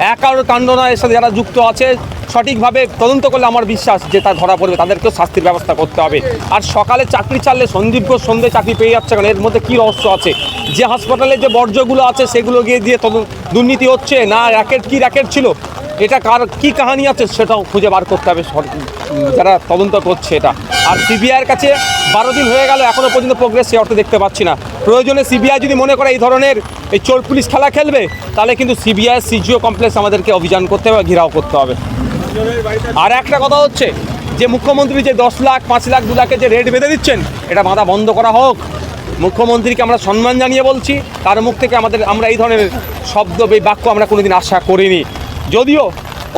এক কারোর কাণ্ড নয় এর সাথে যারা যুক্ত আছে, সঠিকভাবে তদন্ত করলে আমার বিশ্বাস যে তা ধরা পড়বে, তাদেরকেও শাস্তির ব্যবস্থা করতে হবে। আর সকালে চাকরি চাললে সন্দীপ ঘোষ সন্ধ্যে চাকরি পেয়ে যাচ্ছে কারণ এর মধ্যে কী রহস্য আছে? যে হাসপাতালে যে বর্জ্যগুলো আছে, সেগুলো গিয়ে দিয়ে তদন্ত দুর্নীতি হচ্ছে না? র্যাকেট কী র্যাকেট ছিল? এটা কার, কী কাহানি আছে সেটাও খুঁজে বার করতে হবে যারা তদন্ত করছে এটা। আর সিবিআইয়ের কাছে বারো দিন হয়ে গেল এখনও পর্যন্ত প্রোগ্রেস সে অর্থ দেখতে পাচ্ছি না। প্রয়োজনে সিবিআই যদি মনে করে এই ধরনের এই চোর পুলিশ খেলা খেলবে, তাহলে কিন্তু সিবিআই সিজিও কমপ্লেক্স আমাদেরকে অভিযান করতে হবে, ঘেরাও করতে হবে। আর একটা কথা হচ্ছে, যে মুখ্যমন্ত্রী যে দশ লাখ, পাঁচ লাখ, দু লাখের যে রেট বেঁধে দিচ্ছেন, এটা বাঁধা বন্ধ করা হোক। মুখ্যমন্ত্রীকে আমরা সম্মান জানিয়ে বলছি, তার মুখ থেকে আমাদের, আমরা এই ধরনের শব্দ বাক্য আমরা কোনোদিন আশা করিনি। যদিও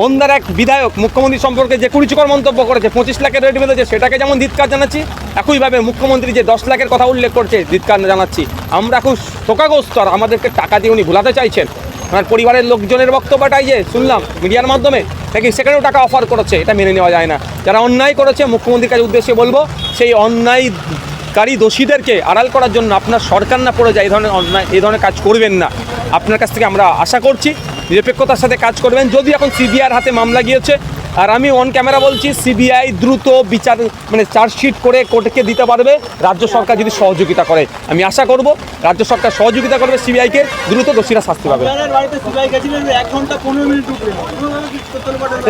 অন্যার এক বিধায়ক মুখ্যমন্ত্রী সম্পর্কে যে কুড়িচকর মন্তব্য করেছে, পঁচিশ লাখের রেট বেঁধেছে, সেটাকে যেমন ধিৎকার জানাচ্ছি, একইভাবে মুখ্যমন্ত্রী যে দশ লাখের কথা উল্লেখ করছে, ধিৎকার জানাচ্ছি। আমরা খুব শোকাগ্রস্ত আর আমাদেরকে টাকা দিয়ে উনি ভুলাতে চাইছেন। আমার পরিবারের লোকজনের বক্তব্যটাই যে শুনলাম মিডিয়ার মাধ্যমে, নাকি সেখানেও টাকা অফার করেছে, এটা মেনে নেওয়া যায় না। যারা অন্যায় করেছে, মুখ্যমন্ত্রীর কাছে উদ্দেশ্যে বলব, সেই অন্যায়কারী দোষীদেরকে আড়াল করার জন্য আপনার সরকার না পড়ে যায়, এই ধরনের অন্যায়, এই ধরনের কাজ করবেন না। আপনার কাছ থেকে আমরা আশা করছি নিরপেক্ষতার সাথে কাজ করবেন। যদি এখন সিবিআইয়ের হাতে মামলা গিয়েছে আর আমি অন ক্যামেরা বলছি সিবিআই দ্রুত বিচার মানে চার্জশিট করে কোর্টকে দিতে পারবে। রাজ্য সরকার যদি সহযোগিতা করে আমি আশা করব রাজ্য সরকার সহযোগিতা করবে সিবিআইকে দ্রুত দোষীরা শাস্তি পাবে।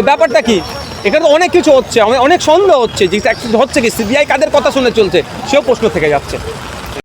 ব্যাপারটা কি? এখানে তো অনেক কিছু হচ্ছে অনেক- সন্দেহ হচ্ছে যে হচ্ছে কি সিবিআই কাদের কথা শুনে চলছে সেও প্রশ্ন থেকে যাচ্ছে।